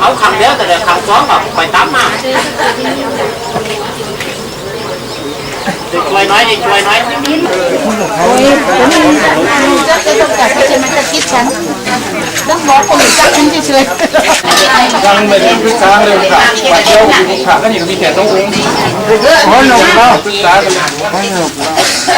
เอาคำเดียวแต่เดี๋ยวคำสองแบบไปตามมาช่วยน้อยดิช่วยน้อยโอ้ยผมจะจะต้องการที่จะมันจะคิดฉันต้องบอกคนอื่นจักฉันเฉยยังไม่ได้ปรึกษาเลยค่ะว่าเดี๋ยวมีขาก็นี่ก็มีแค่ต้องอุ้งอ๋อหนุ่มเนาะปรึกษากันก่อนที่ต้องการแม่เอาวันหนุกเอา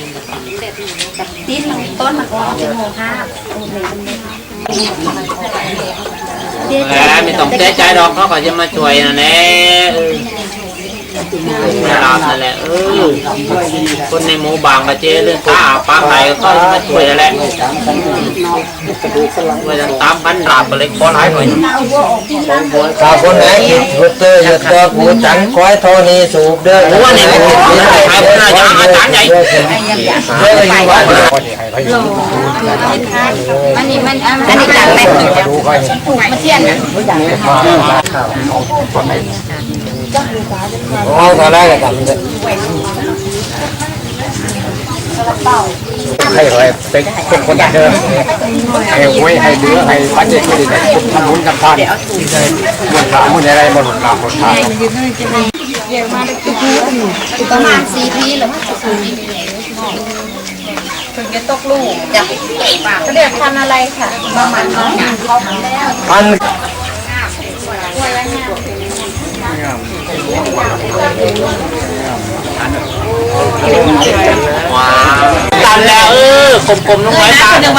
ดี๋ยวเปียกหน่อยมองไปยุ่งมองไปแบนน่ะเกิดมาไม่ค่อยเปียกหน่อยๆเรียกค่ะเรียกค่ะเอาไรพวกอะไรมันอยู่ดอกของกล้วยเนาะตีนต้นเป็นโมฆะแหมไม่ต้องใจใจดอกเขาก็จะมาช่วยนะแน่เออไม่รับนั่นแหละเออคนในหมู่บางกระเจเรื่องตาปาไหนก็มาช่วยนั่นแหละช่วยกันตามกันดาบก็เลยขอหลายหน่อยถ้าคนไหนคิดพุทเตอร์หยุดตัวกูจังคอยโทนีสูบเด้อโอ้นี่โอ้ยใครคนน่า จะอาจารย์ใหญ่เด้ออยู่บ้านมันนี่มันอันนี้จังไหมมาเทียนเอาเท่าไรก็ทำเด้ให้ไว้เป็นเป็นคนเดิมให้หวยให้เดือให้ปัจเจกไม่ได้ทำบุญกับทานมันถามมันอะไรมันหลุดลามหลุดทา เยอะมากเลยประมาณสี่ปีหรือว่าสี่ปีเถึงจะตกลูกจ้ะเขาเรียกพันอะไรค่ะประมาณน้องเขาแล้วอันว้าวตันแล้วเออกลมๆลงไว้ตาเดี๋ยว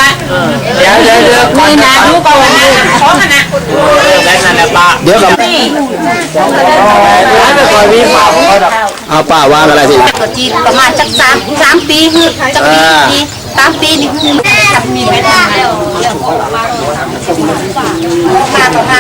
เดี๋ยวเดี๋ยวเดี๋ยวไม่นานรู้ก่อน นะขอขนาดได้นั่นแหละป้าเดี๋ยวกับนี่ไม่คอยมีเปล่าเอาป้าว่างอะไรทีตัวจีนประมาณจักสามสามปีคือจักปีสามปีนี่คือทำมีไม่ได้แล้วมาต่อมา